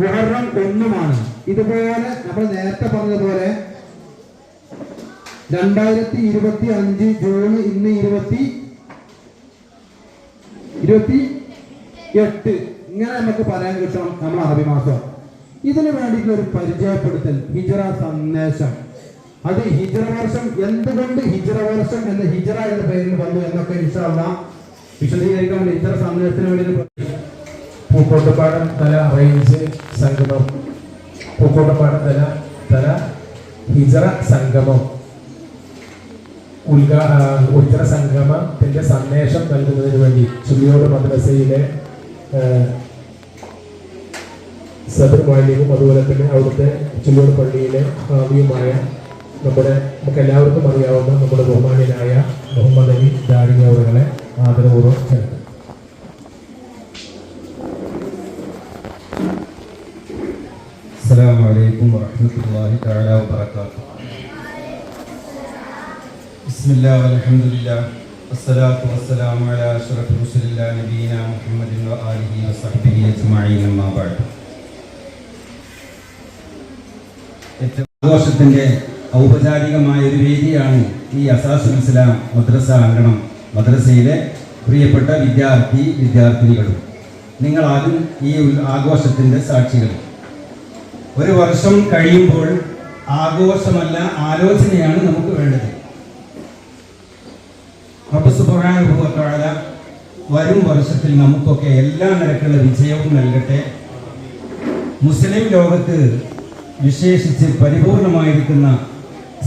മുഹറം ഒന്നുമാണ്. ഇതുപോലെ നമ്മൾ നേരത്തെ പറഞ്ഞതുപോലെ രണ്ടായിരത്തി ഇരുപത്തി അഞ്ച് ജൂൺ ഇന്ന് ഇരുപത്തി ഇരുപത്തി എട്ട് ഇങ്ങനെ നമുക്ക് പറയാൻ കിട്ടണം നമ്മൾ അറബി മാസം. ഇതിനു വേണ്ടിയിട്ടുള്ള ഒരു പരിചയപ്പെടുത്തൽ ഹിജറ സന്ദേശം. അത് ഹിജറ വർഷം എന്തുകൊണ്ട് ഹിജറ വർഷം എന്ന ഹിജറ എന്ന പേരിൽ വന്നു എന്നൊക്കെ വിശദീകരിക്കാൻ ഹിജറ സന്ദേശത്തിന് വേണ്ടി ഒരു പൂക്കോട്ടുപാടം തല റേഞ്ച് സംഗമം. പൂക്കോട്ടപ്പാടം തല തല ഹിജറ സംഗമം. ഉൽഘാ ഉത്തര സംഗമത്തിന്റെ സന്ദേശം നൽകുന്നതിന് വേണ്ടി ചുള്ളിയോട് മദ്രസയിലെ സദർ മാലിയും അതുപോലെ തന്നെ അവിടുത്തെ ചുള്ളിയോട് പള്ളിയിലെ ഭാവിയുമായ നമ്മുടെ നമുക്ക് എല്ലാവർക്കും അറിയാവുന്ന നമ്മുടെ ബഹുമാനിയായ മുഹമ്മദ് അലി ദാരിക അവരുകളെ ആദരപൂർവം ക്ഷണിക്കുന്നു السلام عليكم ورحمة الله تعالى وبركاته بسم الله والحمد لله والصلاة والسلام على أشرف رسل الله نبينا محمد وآله وصحبه أجمعين أما بعد ഏറ്റവും ആഘോഷത്തിൻ്റെ ഔപചാരികമായ ഒരു വേദിയാണ് ഈ അസാസുൽ ഇസ്ലാം മദ്രസ അങ്കണം മദ്രസയിലെ പ്രിയപ്പെട്ട വിദ്യാർത്ഥി വിദ്യാർത്ഥിനികളും നിങ്ങളാകും ഈ ഉൽ- ആഘോഷത്തിൻ്റെ സാക്ഷികൾ ഒരു വർഷം കഴിയുമ്പോൾ ആഘോഷമല്ല ആലോചനയാണ് നമുക്ക് വേണ്ടത്. റബ്ബ് സുബ്ഹാനഹു വ തആല വരും വർഷത്തിൽ നമുക്കൊക്കെ എല്ലാ നിരക്കുള്ള വിജയവും നൽകട്ടെ. മുസ്ലിം ലോകത്ത് വിശേഷിച്ച് പരിപൂർണമായിരിക്കുന്ന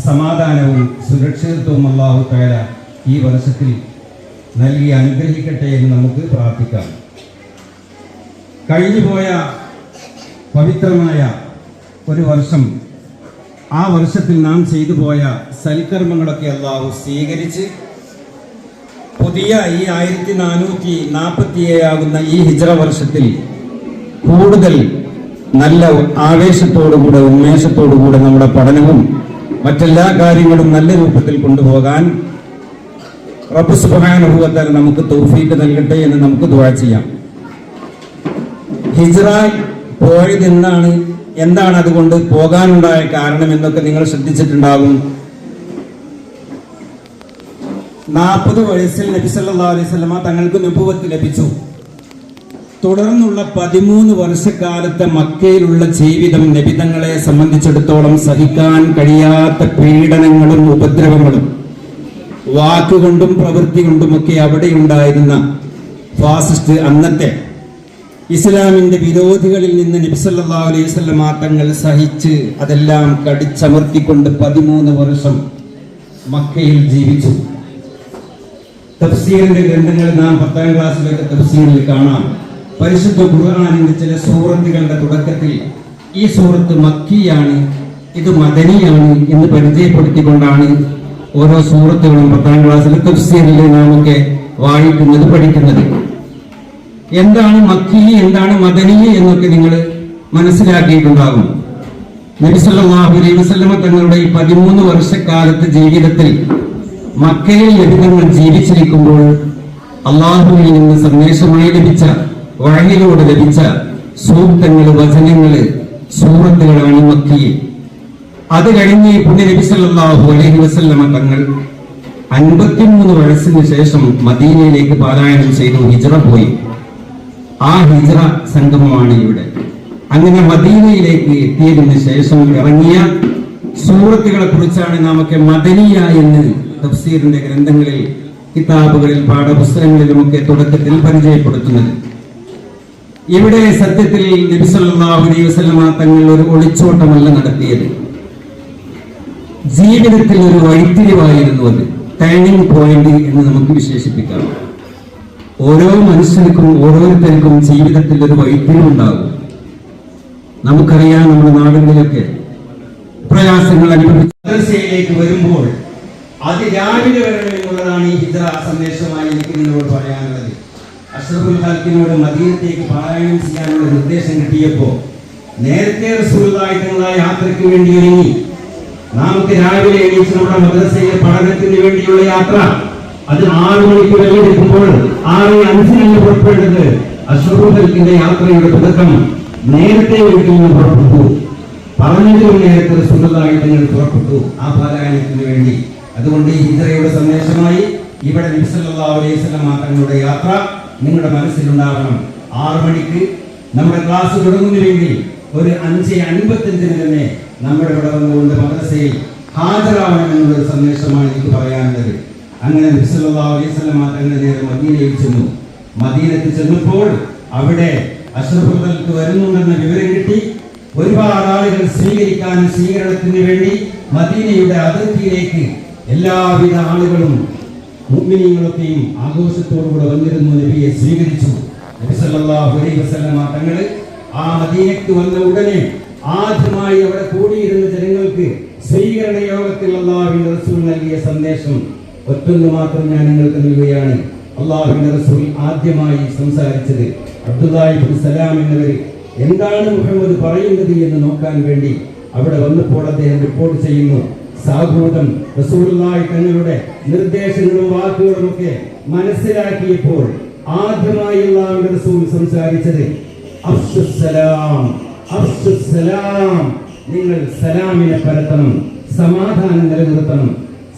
സമാധാനവും സുരക്ഷിതത്വവും അള്ളാഹു തആല ഈ വർഷത്തിൽ നൽകി അനുഗ്രഹിക്കട്ടെ എന്ന് നമുക്ക് പ്രാർത്ഥിക്കാം. കഴിഞ്ഞുപോയ പവിത്രമായ ഒരു വർഷം ആ വർഷത്തിൽ നാം ചെയ്തു പോയ സൽക്കർമ്മങ്ങളൊക്കെ അള്ളാഹു സ്വീകരിച്ച് പുതിയ ഈ ആയിരത്തി നാനൂറ്റി നാൽപ്പത്തി ഏഴാകുന്ന ഈ ഹിജ്റ വർഷത്തിൽ കൂടുതൽ നല്ല ആവേശത്തോടുകൂടെ ഉന്മേഷത്തോടുകൂടെ നമ്മുടെ പഠനവും മറ്റെല്ലാ കാര്യങ്ങളും നല്ല രൂപത്തിൽ കൊണ്ടുപോകാൻ റബ്ബ് സുബ്ഹാനഹു നമുക്ക് തൗഫീക്ക് നൽകട്ടെ എന്ന് നമുക്ക് ദുആ ചെയ്യാം. ഹിജ്റ പോയത് എന്താണ്? എന്താണ് അതുകൊണ്ട് പോകാനുണ്ടായ കാരണം എന്നൊക്കെ നിങ്ങൾ ശ്രദ്ധിച്ചിട്ടുണ്ടാകും നാൽപ്പത് വയസ്സിൽ നബി സല്ലല്ലാഹു അലൈഹി തങ്ങൾക്ക് നുപുവത്ത് ലഭിച്ചു. തുടർന്നുള്ള പതിമൂന്ന് വർഷക്കാലത്തെ മക്കയിലുള്ള ജീവിതം നബിതങ്ങളെ സംബന്ധിച്ചിടത്തോളം സഹിക്കാൻ കഴിയാത്ത പീഡനങ്ങളും ഉപദ്രവങ്ങളും വാക്കുകൊണ്ടും പ്രവൃത്തി കൊണ്ടുമൊക്കെ അവിടെ ഉണ്ടായിരുന്ന ഫാസിസ്റ്റ് അന്നത്തെ ഇസ്ലാമിന്റെ വിരോധികളിൽ നിന്ന് നബിസല്ലാ അലൈഹി വസല്ലമ തങ്ങൾ സഹിച്ച് അതെല്ലാം കടിച്ചമർത്തിക്കൊണ്ട് പതിമൂന്ന് വർഷം മക്കയിൽ ജീവിച്ചു. തഫ്സീറിന്റെ ഗ്രന്ഥങ്ങൾ നാം പത്താം ക്ലാസ്സിലൊക്കെ തഫ്സീറിൽ കാണാം. പരിശുദ്ധ ഖുർആാനിന്റെ ചില സൂറത്തുകളുടെ തുടക്കത്തിൽ ഈ സൂറത്ത് മക്കിയാണ് ഇത് മദനിയാണ് എന്ന് പരിചയപ്പെടുത്തിക്കൊണ്ടാണ് ഓരോ സൂറത്തുകളും പത്താം ക്ലാസ്സിലെ തഫ്സീറിൽ നാമൊക്കെ വായിക്കുന്നത് പഠിക്കുന്നത്. എന്താണ് മക്കി എന്താണ് മദനി എന്നൊക്കെ നിങ്ങൾ മനസ്സിലാക്കിയിട്ടുണ്ടാകും. നബിസല്ലാഹു അലൈഹി തങ്ങളുടെ ഈ പതിമൂന്ന് വർഷക്കാലത്തെ ജീവിതത്തിൽ മക്കയിൽ ലഭിതങ്ങൾ ജീവിച്ചിരിക്കുമ്പോൾ അള്ളാഹുവിൽ നിന്ന് സന്ദേശമായി ലഭിച്ച വഴങ്ങിലൂടെ ലഭിച്ച സൂക്തങ്ങൾ വചനങ്ങൾ സൂറത്തുകളാണ് മക്കിയിൽ അത് കഴിഞ്ഞ് പുണ്യ നബി സല്ലല്ലാഹു അലൈഹി വസല്ലമ തങ്ങൾ അൻപത്തിമൂന്ന് വയസ്സിന് ശേഷം മദീനയിലേക്ക് പാരായണം ചെയ്തു ഹിജറ പോയി. ആ ഹിജറ സംഗമമാണ് ഇവിടെ. അങ്ങനെ മദീനയിലേക്ക് എത്തിയതിന് ശേഷം ഇറങ്ങിയ സൂറത്തുകളെ കുറിച്ചാണ് നമുക്ക് മദനിയ എന്ന് തഫ്സീറിന്റെ ഗ്രന്ഥങ്ങളിൽ കിതാബുകളിൽ പാഠപുസ്തകങ്ങളിലുമൊക്കെ തുടക്കത്തിൽ പരിചയപ്പെടുത്തുന്നത്. ഇവിടെ സത്യത്തിൽ നബി സല്ലല്ലാഹു അലൈഹി വസല്ലമ തങ്ങൾ ഒരു ഒളിച്ചോട്ടമല്ല നടത്തിയത്. ജീവിതത്തിൽ ഒരു വഴിത്തിരിവായിരുന്നു അത്. ടേണിംഗ് പോയിന്റ് എന്ന് നമുക്ക് വിശേഷിപ്പിക്കാം. ഓരോ മനുഷ്യർക്കും ഓരോരുത്തർക്കും ജീവിതത്തിൽ ഒരു വൈദ്യുണ്ടാകും നമുക്കറിയാം നമ്മുടെ നാടുകളിലൊക്കെ പ്രയാസങ്ങൾ അനുഭവിച്ച് മദ്രസയിലേക്ക് വരുമ്പോൾ അത് രാവിലെ വരണം എന്നുള്ളതാണ് ഈ ഹിജറ സന്ദേശമായി എനിക്ക് നിങ്ങളോട് പറയാനുള്ളത്. അഷ്റഫുൽ ഹൽക്കിനോട് മദീനത്തേക്ക് പാരായണം ചെയ്യാനുള്ള നിർദ്ദേശം കിട്ടിയപ്പോൾ നേരത്തെ റസൂലായിട്ടുള്ള യാത്രയ്ക്ക് വേണ്ടി ഒരുങ്ങി. നമുക്ക് രാവിലെ എണീച്ച് നമ്മുടെ മദ്രസയിലെ പഠനത്തിന് വേണ്ടിയുള്ള യാത്ര. അത് ആറു മണിക്ക് വെള്ളിയെടുക്കുമ്പോൾ ആറ് അഞ്ചിനാണ് അഷ്റഫുൽ അഷ്റഫുൽഖൽക്കിന്റെ യാത്രയുടെ തുടക്കം നേരത്തെ വീട്ടിൽ നിന്ന് പുറപ്പെട്ടു. പറഞ്ഞതിന് നേരത്തെ സുന്ദരമായി നിങ്ങൾ പുറപ്പെട്ടു ആ പാലായനത്തിന് വേണ്ടി. അതുകൊണ്ട് ഈ ഹിജറയുടെ സന്ദേശമായി ഇവിടെ നബിസല്ലാ സ്വലം തങ്ങളുടെ യാത്ര നിങ്ങളുടെ മനസ്സിലുണ്ടാകണം ആറു മണിക്ക് നമ്മുടെ ക്ലാസ് തുടങ്ങുന്നില്ലെങ്കിൽ ഒരു അഞ്ച് അൻപത്തഞ്ചിന് തന്നെ നമ്മുടെ ഇവിടെ വന്നുകൊണ്ട് മദ്രസയിൽ ഹാജരാവണം എന്നുള്ളൊരു സന്ദേശമാണ് എനിക്ക് പറയാനുള്ളത്. അങ്ങനെ നബിസല്ലാ അലൈഹി സ്വലം തങ്ങളുടെ നേരെ മദീനയിൽ ചെന്നു. മദീനത്തിൽ ചെന്നപ്പോൾ അവിടെ അഷ്റഫുൽക്ക് വരുന്നുണ്ടെന്ന വിവരം കിട്ടി. ഒരുപാട് ആളുകൾ സ്വീകരിക്കാനും സ്വീകരണത്തിന് വേണ്ടി മദീനയുടെ അതിർത്തിയിലേക്ക് എല്ലാവിധ ആളുകളും മുഅ്മിനീങ്ങളൊക്കെയും ആഘോഷത്തോടുകൂടെ വന്നിരുന്നു നബിയെ സ്വീകരിച്ചു. നബി സല്ലല്ലാഹു അലൈഹി വസല്ലമ തങ്ങൾ ആ മദീനയ്ക്ക് വന്ന ഉടനെ ആദ്യമായി അവിടെ കൂടിയിരുന്ന ജനങ്ങൾക്ക് സ്വീകരണ യോഗത്തിൽ അള്ളാഹുവിന്റെ റസൂൽ നൽകിയ സന്ദേശം ഒറ്റൊന്ന് മാത്രം ഞാൻ നിങ്ങൾക്ക് നൽകുകയാണ്. അള്ളാഹുവിന്റെ റസൂൽ ആദ്യമായി സംസാരിച്ചത് അബ്ദുല്ലാഹിബിൻ സലാം എന്നിവർ എന്താണ് മുഹമ്മദ് പറയുന്നത് എന്ന് നോക്കാൻ വേണ്ടി അവിടെ വന്നപ്പോൾ അദ്ദേഹം റിപ്പോർട്ട് ചെയ്യുന്നു. സാഹൂതം റസൂലുള്ളാഹി തങ്ങളുടെ നിർദ്ദേശങ്ങളും വാക്കുകളും ഒക്കെ മനസ്സിലാക്കിയപ്പോൾ ആദ്യമായി അള്ളാഹുവിന്റെ റസൂൽ സംസാരിച്ചത് അഫ്സുസലാം അഫ്സുസലാം നിങ്ങൾ സലാമിനെ പരത്തണം സമാധാനം നിലനിർത്തണം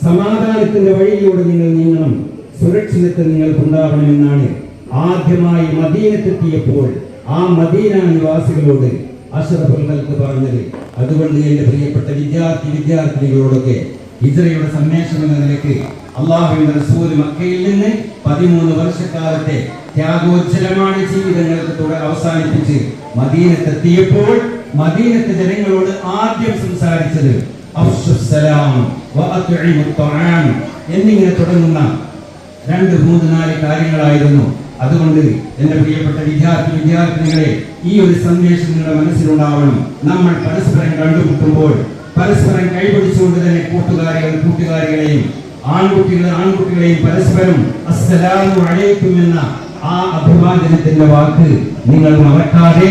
സമാധാനത്തിന്റെ വഴിയിലൂടെ നിങ്ങൾ നീങ്ങണം. സുരക്ഷിതത്വം നിങ്ങൾക്കുണ്ടാവണമെന്നാണ് ആദ്യമായി മദീനത്തെത്തിയപ്പോൾ ആ മദീന നിവാസികളോട് അഷറഫുൽ ഖൽക്ക് പറഞ്ഞത്. അതുകൊണ്ട് എന്റെ പ്രിയപ്പെട്ട വിദ്യാർത്ഥി വിദ്യാർത്ഥിനികളോടൊക്കെ ഹിജ്റയുടെ സന്ദേശം എന്ന നിലയ്ക്ക് അള്ളാഹുവിന്റെ റസൂൽ മക്കയിൽ നിന്ന് പതിമൂന്ന് വർഷക്കാലത്തെ ത്യാഗോജ്ജലമാണ് ജീവിതങ്ങൾക്ക് തുടർ അവസാനിപ്പിച്ച് മദീനത്തെത്തിയപ്പോൾ മദീനത്തെ ജനങ്ങളോട് ആദ്യം സംസാരിച്ചത് എന്നിങ്ങനെ തുടങ്ങുന്ന രണ്ട് മൂന്ന് നാല് കാര്യങ്ങളായിരുന്നു. അതുകൊണ്ട് എന്റെ പ്രിയപ്പെട്ട വിദ്യാർത്ഥി വിദ്യാർത്ഥിനികളെ ഈ ഒരു സന്ദേശം നിങ്ങളുടെ മനസ്സിലുണ്ടാവണം. നമ്മൾ പരസ്പരം കണ്ടുമുട്ടുമ്പോൾ പരസ്പരം കൈപിടിച്ചുകൊണ്ട് തന്നെ കൂട്ടുകാരികൾ കൂട്ടുകാരികളെയും ആൺകുട്ടികൾ ആൺകുട്ടികളെയും പരസ്പരം അസ്സലാമു അലൈക്കും എന്ന ആ അഭിവാദനത്തിന്റെ വാക്ക് നിങ്ങൾ മറക്കാതെ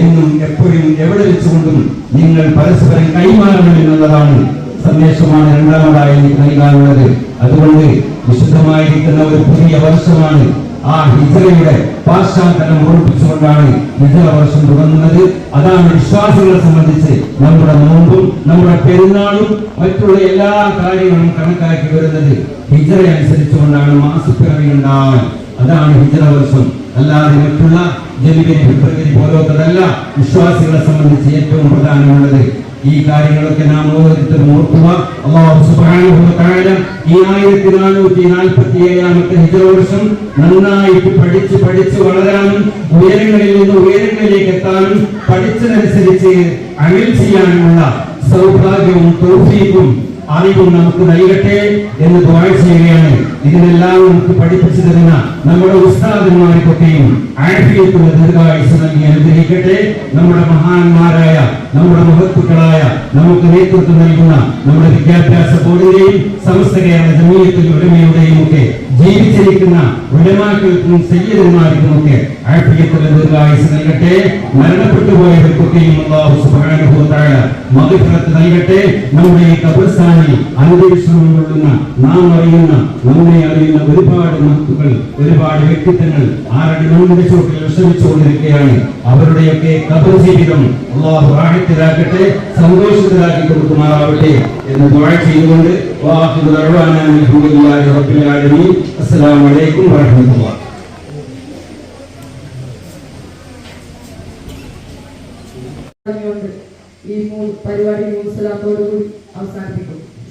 എന്നും എപ്പോഴും എവിടെ വെച്ചുകൊണ്ടും നിങ്ങൾ പരസ്പരം കൈമാറണം എന്നുള്ളതാണ് സന്ദേശമാണ് രണ്ടാമതായി നൽകാനുള്ളത്. അതുകൊണ്ട് വിശുദ്ധമായിരിക്കുന്ന ഒരു പുതിയ വർഷമാണ്. ആ ഹിജറയുടെ പാശ്ചാത്തലം ഉറപ്പിച്ചുകൊണ്ടാണ് ഹിജറ വർഷം തുടങ്ങുന്നത്. അതാണ് വിശ്വാസികളെ സംബന്ധിച്ച് നമ്മുടെ നോമ്പും നമ്മുടെ പെരുന്നാളും മറ്റുള്ള എല്ലാ കാര്യങ്ങളും കണക്കാക്കി വരുന്നത് ഹിജറ അനുസരിച്ചുകൊണ്ടാണ് മാസപ്പിറവി ഉണ്ടാവാൻ അതാണ് ഹിജറ വർഷം. അല്ലാതെ മറ്റുള്ള ജനുവരി ഫെബ്രുവരി പോലത്തതല്ല വിശ്വാസികളെ സംബന്ധിച്ച് ഏറ്റവും പ്രധാനമുള്ളത് ഈ കാര്യങ്ങളൊക്കെ നാം ഓരോരുത്തരും ഓർക്കുക. അള്ളാഹു സുബ്ഹാനഹു വ തആല ഈ ആയിരത്തി നാനൂറ്റി നാൽപ്പത്തി ഏഴാമത്തെ ഹിജറ വർഷം നന്നായിട്ട് പഠിച്ച് പഠിച്ച് വളരാനും ഉയരങ്ങളിൽ നിന്ന് ഉയരങ്ങളിലേക്ക് എത്താനും പഠിച്ചതനുസരിച്ച് അമൽ ചെയ്യാനുമുള്ള സൗഭാഗ്യവും തൗഫീഖും അറിവും നമുക്ക് നൽകട്ടെ എന്ന് ദുആ ചെയ്യുകയാണ്. ഇതിനെല്ലാം നമുക്ക് പഠിപ്പിച്ചു തരുന്ന നമ്മുടെ ഉസ്താദന്മാർക്കൊക്കെയും ആഫിയത്തുള്ള ദീർഘായുസ് നൽകി അനുഗ്രഹിക്കട്ടെ. നമ്മുടെ മഹാന്മാരായ നമ്മുടെ മഹത്തുക്കളായ നമുക്ക് നേതൃത്വം നൽകുന്ന നമ്മുടെ വിദ്യാഭ്യാസ ബോർഡിന്റെയും സമസ്ത കേരള ജമീയത്തിൽ ഉടമയുടെയും ഒക്കെ ജീവിച്ചിരിക്കുന്ന ഉടമാക്കൾക്കും സയ്യദന്മാർക്കും ഒക്കെ ആഫിയത്തുള്ള ദീർഘായുസ് നൽകട്ടെ. മരണപ്പെട്ടുപോയവർക്കൊക്കെയും അള്ളാഹു തആല നൽകട്ടെ. നമ്മുടെ ഈ കബർസ്ഥാനിൽ അന്തരീക്ഷം കൊള്ളുന്ന നാം അറിയുന്ന നമ്മെ അറിയുന്ന ഒരുപാട് മക്കൾ ഒരുപാട് വ്യക്തിത്വങ്ങൾ ആരുടെ നൂലിന്റെ ചോട്ടിൽ വിശ്രമിച്ചുകൊണ്ടിരിക്കുകയാണ്. അവരുടെയൊക്കെ കബർ ജീവിതം അള്ളാഹു സന്തോഷത്തിലാക്കി കൊടുക്കുമാറാവട്ടെ എന്ന് ദുആ ചെയ്തുകൊണ്ട് അസ്സലാമു അലൈക്കും വറഹ്മത്തുള്ളാഹി ഈ പരിപാടി മൂന്ന് അവസാനിപ്പിക്കും